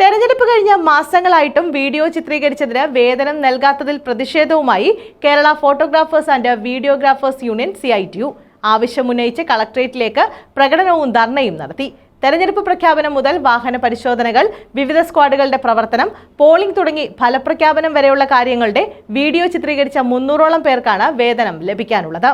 തെരഞ്ഞെടുപ്പ് കഴിഞ്ഞ മാസങ്ങളായിട്ടും വീഡിയോ ചിത്രീകരിച്ചതിന് വേതനം നൽകാത്തതിൽ പ്രതിഷേധവുമായി Kerala photographers and videographers union C I T U. ആവശ്യമുന്നയിച്ച് കളക്ടറേറ്റിലേക്ക് പ്രകടനവും ധർണയും നടത്തി. തെരഞ്ഞെടുപ്പ് പ്രഖ്യാപനം മുതൽ വാഹന പരിശോധനകൾ വിവിധ സ്ക്വാഡുകളുടെ പ്രവർത്തനം പോളിംഗ് തുടങ്ങി ഫലപ്രഖ്യാപനം വരെയുള്ള കാര്യങ്ങളുടെ വീഡിയോ ചിത്രീകരിച്ച മുന്നൂറോളം പേർക്കാണ് വേതനം ലഭിക്കാനുള്ളത്.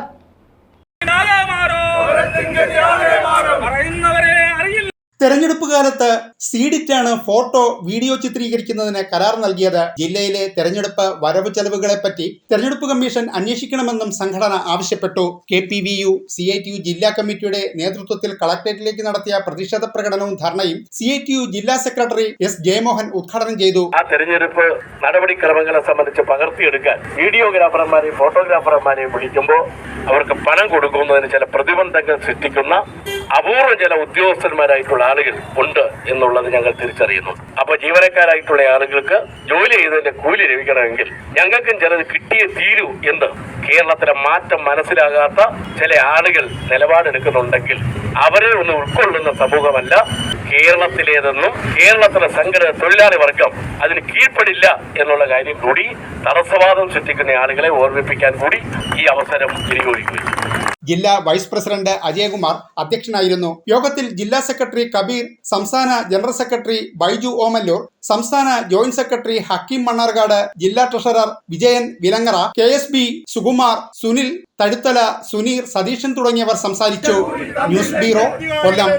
തെരഞ്ഞെടുപ്പ് കാലത്ത് സീഡിറ്റാണ് ഫോട്ടോ വീഡിയോ ചിത്രീകരിക്കുന്നതിന് കരാർ നൽകിയത്. ജില്ലയിലെ തെരഞ്ഞെടുപ്പ് വരവ് ചെലവുകളെ പറ്റി തെരഞ്ഞെടുപ്പ് കമ്മീഷൻ അന്വേഷിക്കണമെന്നും സംഘടന ആവശ്യപ്പെട്ടു. K P V U C I T U ജില്ലാ കമ്മിറ്റിയുടെ നേതൃത്വത്തിൽ കളക്ടറേറ്റിലേക്ക് നടത്തിയ പ്രതിഷേധ പ്രകടനവും ധർണയും സി ഐ ടി യു ജില്ലാ സെക്രട്ടറി എസ് ജയമോഹൻ ഉദ്ഘാടനം ചെയ്തു. ആ തെരഞ്ഞെടുപ്പ് നടപടിക്രമങ്ങളെ സംബന്ധിച്ച് പകർത്തിയെടുക്കാൻ വീഡിയോഗ്രാഫർമാരെയും ഫോട്ടോഗ്രാഫർമാരെയും വിളിക്കുമ്പോൾ അവർക്ക് പണം കൊടുക്കുന്നതിന് ചില പ്രതിബന്ധങ്ങൾ സൃഷ്ടിക്കുന്ന അപൂർവം ചില ഉദ്യോഗസ്ഥന്മാരായിട്ടുള്ള ആളുകൾ ഉണ്ട് എന്നുള്ളത് ഞങ്ങൾ തിരിച്ചറിയുന്നു. അപ്പൊ ജീവനക്കാരായിട്ടുള്ള ആളുകൾക്ക് ജോലി ചെയ്തതിന്റെ കൂലി ലഭിക്കണമെങ്കിൽ ഞങ്ങൾക്കും ചിലത് കിട്ടിയേ തീരൂ എന്ന് കേരളത്തിലെ മാറ്റം മനസ്സിലാകാത്ത ചില ആളുകൾ നിലപാടെടുക്കുന്നുണ്ടെങ്കിൽ അവരെ ഒന്ന് ഉൾക്കൊള്ളുന്ന സമൂഹമല്ല കേരളത്തിലേതെന്നും കേരളത്തിലെ സംഘടന തൊഴിലാളി വർഗം അതിന് കീഴ്പ്പെടില്ല എന്നുള്ള കാര്യം കൂടി തടസ്സവാദം സൃഷ്ടിക്കുന്ന ആളുകളെ ഓർമ്മിപ്പിക്കാൻ കൂടി ഈ അവസരം വിനിയോഗിക്കുന്നു. ജില്ലാ വൈസ് പ്രസിഡന്റ് അജയകുമാർ അധ്യക്ഷനായിരുന്നു. യോഗത്തിൽ ജില്ലാ സെക്രട്ടറി കബീർ സംസ്ഥാന ജനറൽ സെക്രട്ടറി ബൈജു ഓമല്ലൂർ സംസ്ഥാന ജോയിന്റ് സെക്രട്ടറി ഹക്കീം മണ്ണാർക്കാട് ജില്ലാ treasurer Vijayan Vilangara K S B Sukumar Sunil Thazhuthala Suneer Satheesan തുടങ്ങിയവർ സംസാരിച്ചു. News bureau Kollam.